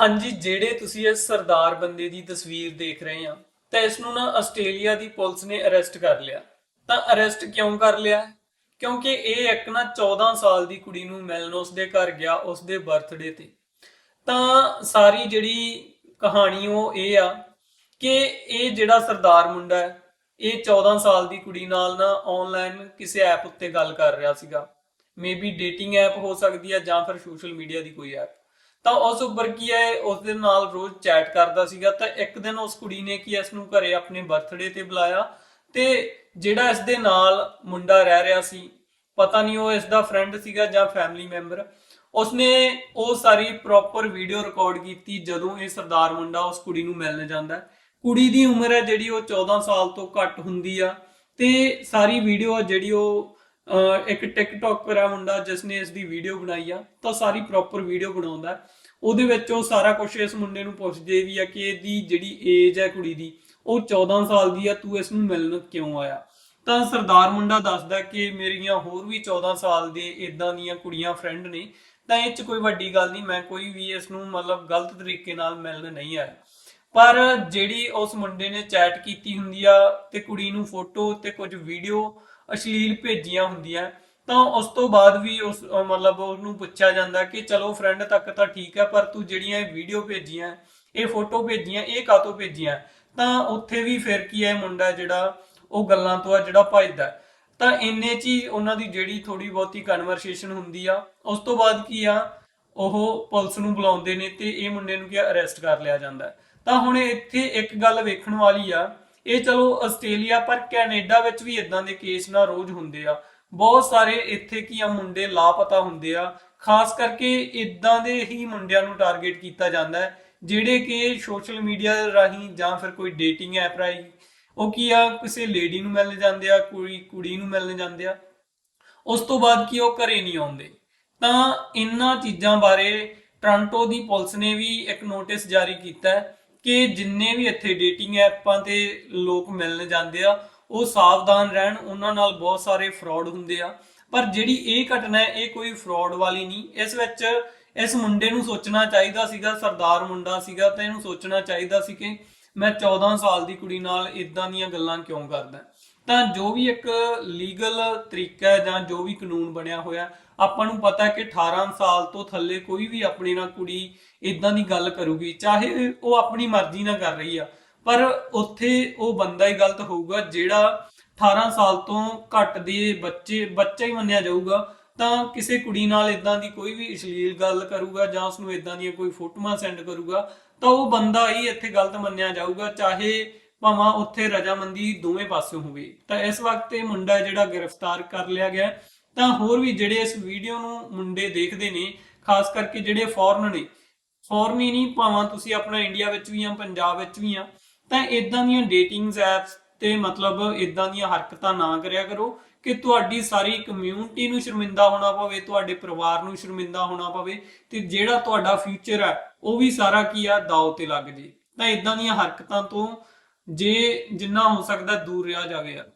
ਹਾਂਜੀ, ਜਿਹੜੇ ਤੁਸੀਂ ਇਸ ਸਰਦਾਰ ਬੰਦੇ ਦੀ ਤਸਵੀਰ ਦੇਖ ਰਹੇ ਆ, ਤਾਂ ਇਸ ਨੂੰ ਨਾ ਆਸਟ੍ਰੇਲੀਆ ਦੀ ਪੁਲਿਸ ਨੇ ਅਰੈਸਟ ਕਰ ਲਿਆ। ਤਾਂ ਅਰੈਸਟ ਕਿਉਂ ਕਰ ਲਿਆ? ਕਿਉਂਕਿ ਇਹ ਇੱਕ ਨਾ 14 ਸਾਲ ਦੀ ਕੁੜੀ ਨੂੰ ਮਿਲਣ ਉਸ ਦੇ ਘਰ ਗਿਆ ਉਸ ਦੇ ਬਰਥਡੇ ਤੇ। ਤਾਂ ਸਾਰੀ ਜਿਹੜੀ ਕਹਾਣੀ ਉਹ ਇਹ ਆ ਕਿ ਇਹ ਜਿਹੜਾ ਸਰਦਾਰ ਮੁੰਡਾ ਹੈ, ਇਹ 14 ਸਾਲ ਦੀ ਕੁੜੀ ਨਾਲ ਨਾ ਆਨਲਾਈਨ ਕਿਸੇ ਐਪ ਉੱਤੇ ਗੱਲ ਕਰ ਰਿਹਾ ਸੀਗਾ। ਮੇਬੀ ਡੇਟਿੰਗ ਐਪ ਹੋ ਸਕਦੀ ਹੈ ਜਾਂ ਫਿਰ ਸੋਸ਼ਲ ਮੀਡੀਆ ਦੀ ਕੋਈ ਐਪ ਤਾਂ ਉਸ ਉੱਪਰ ਕੀ ਹੈ, ਉਸ ਦੇ ਨਾਲ ਰੋਜ਼ ਚੈਟ ਕਰਦਾ ਸੀਗਾ, ਤਾਂ ਇੱਕ ਦਿਨ ਉਸ ਕੁੜੀ ਨੇ ਕੀ ਇਸ ਨੂੰ ਘਰੇ ਆਪਣੇ ਬਰਥਡੇ ਤੇ ਬੁਲਾਇਆ ਤੇ ਜਿਹੜਾ ਇਸ ਦੇ ਨਾਲ ਮੁੰਡਾ ਰਹਿ ਰਿਹਾ ਸੀ, ਪਤਾ ਨਹੀਂ ਉਹ ਇਸ ਦਾ ਫਰੈਂਡ ਸੀਗਾ ਜਾਂ ਫੈਮਿਲੀ ਮੈਂਬਰ ਉਸਨੇ ਉਹ ਸਾਰੀ ਪ੍ਰੋਪਰ ਵੀਡੀਓ ਰਿਕਾਰਡ ਕੀਤੀ ਜਦੋਂ ਇਹ ਸਰਦਾਰ ਮੁੰਡਾ ਉਸ ਕੁੜੀ ਨੂੰ ਮਿਲਣ ਜਾਂਦਾ ਕੁੜੀ ਦੀ ਉਮਰ ਹੈ ਜਿਹੜੀ ਉਹ 14 ਸਾਲ ਤੋਂ ਘੱਟ ਹੁੰਦੀ ਆ ਤੇ ਸਾਰੀ ਵੀਡੀਓ ਆ ਜਿਹੜੀ ਉਹ ਇੱਕ ਟਿਕਟੋਕਰ ਆ ਮੁੰਡਾ ਜਿਸ ਨੇ ਇਸ ਦੀ ਵੀਡੀਓ ਬਣਾਈ ਆ, ਤਾਂ ਸਾਰੀ ਪ੍ਰੋਪਰ ਵੀਡੀਓ ਬਣਾਉਂਦਾ ਉਹਦੇ ਵਿੱਚ ਉਹ ਸਾਰਾ ਕੁਝ ਇਸ ਮੁੰਡੇ ਨੂੰ ਪੁੱਛਦੇ ਵੀ ਆ ਕਿ ਇਹਦੀ ਜਿਹੜੀ ਏਜ ਹੈ ਕੁੜੀ ਦੀ, ਉਹ 14 ਸਾਲ ਦੀ ਆ, ਤੂੰ ਇਸ ਨੂੰ ਮਿਲਣ ਕਿਉਂ ਆਇਆ? ਤਾਂ ਸਰਦਾਰ ਮੁੰਡਾ ਦੱਸਦਾ ਕਿ ਮੇਰੀਆਂ ਹੋਰ ਵੀ 14 ਸਾਲ ਦੇ ਇਦਾਂ ਦੀਆਂ ਕੁੜੀਆਂ ਫਰੈਂਡ ਨੇ, ਤਾਂ ਇਹ ਚ ਕੋਈ ਵੱਡੀ ਗੱਲ ਨਹੀਂ, ਮੈਂ ਕੋਈ ਵੀ ਇਸ ਨੂੰ ਮਤਲਬ ਗਲਤ ਤਰੀਕੇ ਨਾਲ ਮਿਲਣ ਨਹੀਂ ਆਇਆ। ਪਰ ਜਿਹੜੀ ਉਸ ਮੁੰਡੇ ਨੇ ਚੈਟ ਕੀਤੀ ਹੁੰਦੀ ਆ, ਤੇ ਕੁੜੀ ਨੂੰ ਫੋਟੋ ਤੇ ਕੁਝ ਵੀਡੀਓ ਅਸ਼ਲੀਲ ਭੇਜੀਆਂ ਹੁੰਦੀਆਂ। ਤਾਂ ਉਸ ਤੋਂ ਬਾਅਦ ਵੀ ਉਸ ਮਤਲਬ ਉਹਨੂੰ ਪੁੱਛਿਆ ਜਾਂਦਾ ਕਿ ਚਲੋ ਫਰੈਂਡ ਤੱਕ ਤਾਂ ਠੀਕ ਹੈ, ਪਰ ਤੂੰ ਜਿਹੜੀਆਂ ਇਹ ਵੀਡੀਓ ਭੇਜੀਆਂ, ਇਹ ਫੋਟੋ ਭੇਜੀਆਂ, ਇਹ ਕਾਹਤੋਂ ਭੇਜੀਆਂ? ਤਾਂ ਉੱਥੇ ਵੀ ਫਿਰ ਕੀ ਹੈ ਮੁੰਡਾ ਜਿਹੜਾ, ਉਹ ਗੱਲਾਂ ਤੋਂ ਆ ਜਿਹੜਾ ਭੱਜਦਾ। ਤਾਂ ਇੰਨੇ ਚ ਹੀ ਉਹਨਾਂ ਦੀ ਜਿਹੜੀ ਥੋੜੀ ਬਹੁਤੀ ਕਨਵਰਸੇਸ਼ਨ ਹੁੰਦੀ ਆ, ਉਸ ਤੋਂ ਬਾਅਦ ਕੀ ਆ, ਉਹ ਪੁਲਿਸ ਨੂੰ ਬੁਲਾਉਂਦੇ ਨੇ ਤੇ ਇਹ ਮੁੰਡੇ ਨੂੰ ਕੀ ਅਰੈਸਟ ਕਰ ਲਿਆ ਜਾਂਦਾ। ਹੈ। ਤਾਂ ਹੁਣ ਇੱਥੇ ਇੱਕ ਗੱਲ ਵੇਖਣ ਵਾਲੀ ਆ ਇਹ ਚਲੋ ਆਸਟ੍ਰੇਲੀਆ ਪਰ ਕੈਨੇਡਾ ਵਿੱਚ ਵੀ ਇਦਾਂ ਦੇ ਕੇਸ ਨਾ ਰੋਜ਼ ਹੁੰਦੇ ਆ। ਬਹੁਤ ਸਾਰੇ ਇੱਥੇ ਕੀ ਆ, ਮੁੰਡੇ ਲਾਪਤਾ ਹੁੰਦੇ ਆ। ਖਾਸ ਕਰਕੇ ਇਦਾਂ ਦੇ ਹੀ ਮੁੰਡਿਆਂ ਨੂੰ ਟਾਰਗੇਟ ਕੀਤਾ ਜਾਂਦਾ ਹੈ, ਜਿਹੜੇ ਕਿ ਸੋਸ਼ਲ ਮੀਡੀਆ ਰਾਹੀਂ ਜਾਂ ਫਿਰ ਕੋਈ ਡੇਟਿੰਗ ਐਪ ਰਾਹੀਂ ਉਹ ਕੀ ਆ, ਕਿਸੇ ਲੇਡੀ ਨੂੰ ਮਿਲਣ ਜਾਂਦੇ ਆ, ਕੋਈ ਕੁੜੀ ਨੂੰ ਮਿਲਣ ਜਾਂਦੇ ਆ। ਉਸ ਤੋਂ ਬਾਅਦ ਕੀ ਉਹ ਘਰੇ ਨਹੀਂ ਆਉਂਦੇ। ਤਾਂ ਇਹਨਾਂ ਚੀਜ਼ਾਂ ਬਾਰੇ ਟ੍ਰਾਂਟੋ ਦੀ ਪੁਲਿਸ ਨੇ ਵੀ ਇੱਕ ਨੋਟਿਸ ਜਾਰੀ ਕੀਤਾ ਹੈ ਕਿ ਜਿੰਨੇ ਵੀ ਇੱਥੇ ਡੇਟਿੰਗ ਐਪਾਂ ਤੇ ਲੋਕ ਮਿਲਣ ਜਾਂਦੇ ਆ, ਉਹ ਸਾਵਧਾਨ ਰਹਿਣ, ਉਹਨਾਂ ਨਾਲ ਬਹੁਤ ਸਾਰੇ ਫਰਾਡ ਹੁੰਦੇ ਆ। ਪਰ ਜਿਹੜੀ ਇਹ ਘਟਨਾ ਹੈ, ਇਹ ਕੋਈ ਫਰਾਡ ਵਾਲੀ ਨਹੀਂ। ਇਸ ਵਿੱਚ ਇਸ ਮੁੰਡੇ ਨੂੰ ਸੋਚਣਾ ਚਾਹੀਦਾ ਸੀਗਾ, ਸਰਦਾਰ ਮੁੰਡਾ ਸੀਗਾ, ਤਾਂ ਇਹਨੂੰ ਸੋਚਣਾ ਚਾਹੀਦਾ ਸੀ ਕਿ ਮੈਂ 14 ਸਾਲ ਦੀ ਕੁੜੀ ਨਾਲ ਇਦਾਂ ਦੀਆਂ ਗੱਲਾਂ ਕਿਉਂ ਕਰਦਾ? ਤਾਂ ਜੋ ਵੀ ਇੱਕ ਲੀਗਲ ਤਰੀਕਾ ਹੈ ਜਾਂ ਜੋ ਵੀ ਕਾਨੂੰਨ ਬਣਿਆ ਹੋਇਆ, ਆਪਾਂ ਨੂੰ ਪਤਾ ਹੈ ਕਿ 18 ਸਾਲ ਤੋਂ ਥੱਲੇ ਕੋਈ ਵੀ ਆਪਣੀ ਨਾਲ ਕੁੜੀ ਇਦਾਂ ਦੀ ਗੱਲ ਕਰੂਗੀ, ਚਾਹੇ ਉਹ ਆਪਣੀ ਮਰਜ਼ੀ ਨਾਲ ਕਰ ਰਹੀ ਆ। ਪਰ ਉੱਥੇ ਉਹ ਬੰਦਾ ਹੀ ਗਲਤ ਹੋਊਗਾ ਜਿਹੜਾ 18 ਸਾਲ ਤੋਂ ਘੱਟ ਦੇ ਬੱਚੇ, ਬੱਚਾ ਹੀ ਮੰਨਿਆ ਜਾਊਗਾ। ਤਾਂ ਕਿਸੇ ਕੁੜੀ ਨਾਲ ਇਦਾਂ ਦੀ ਕੋਈ ਵੀ ਅਸ਼ਲੀਲ ਗੱਲ ਕਰੂਗਾ ਜਾਂ ਉਸ ਨੂੰ ਇਦਾਂ ਦੀਆਂ ਕੋਈ ਫੋਟੋਆਂ ਸੈਂਡ ਕਰੂਗਾ, ਤਾਂ ਉਹ ਬੰਦਾ ਹੀ ਇੱਥੇ ਗਲਤ ਮੰਨਿਆ ਜਾਊਗਾ, ਚਾਹੇ ਭਾਵੇਂ ਉੱਥੇ ਰਜਾਮੰਦੀ ਦੋਵੇਂ ਪਾਸਿਓਂ ਹੋਵੇ। ਤਾਂ ਇਸ ਵਕਤ ਇਹ ਮੁੰਡਾ ਜਿਹੜਾ ਗ੍ਰਿਫਤਾਰ ਕਰ ਲਿਆ ਗਿਆ ਤਾਂ ਹੋਰ ਵੀ ਜਿਹੜੇ ਇਸ ਵੀਡੀਓ ਨੂੰ ਮੁੰਡੇ ਦੇਖਦੇ ਨੇ, ਖਾਸ ਕਰਕੇ ਜਿਹੜੇ ਫੋਰਨ ਨੇ, ਫੋਰਨ ਹੀ ਨਹੀਂ, ਭਾਵਾਂ ਤੁਸੀਂ ਆਪਣਾ ਇੰਡੀਆ ਵਿੱਚ ਵੀ ਆ, ਪੰਜਾਬ ਵਿੱਚ ਵੀ ਆ, ਤਾਂ ਇਦਾਂ ਦੀਆਂ ਡੇਟਿੰਗਸ ਐਪਸ ਤੇ ਮਤਲਬ ਇਦਾਂ ਦੀਆਂ ਹਰਕਤਾਂ ਨਾ ਕਰਿਆ ਕਰੋ। ਕਿ ਤੁਹਾਡੀ ਸਾਰੀ ਕਮਿਊਨਿਟੀ ਨੂੰ ਸ਼ਰਮਿੰਦਾ ਹੋਣਾ ਪਵੇ, ਤੁਹਾਡੇ ਪਰਿਵਾਰ ਨੂੰ ਸ਼ਰਮਿੰਦਾ ਹੋਣਾ ਪਵੇ ਤੇ ਜਿਹੜਾ ਤੁਹਾਡਾ ਫਿਊਚਰ ਹੈ, ਉਹ ਵੀ ਸਾਰਾ ਕੀ ਆ, ਦਾਅ ਤੇ ਲੱਗ ਜੇ। ਤਾਂ ਇਦਾਂ ਦੀਆਂ ਹਰਕਤਾਂ ਤੋਂ ਜੇ ਜਿੰਨਾ ਹੋ ਸਕਦਾ ਦੂਰ ਰਿਹਾ ਜਾਵੇ। ਯਾਰ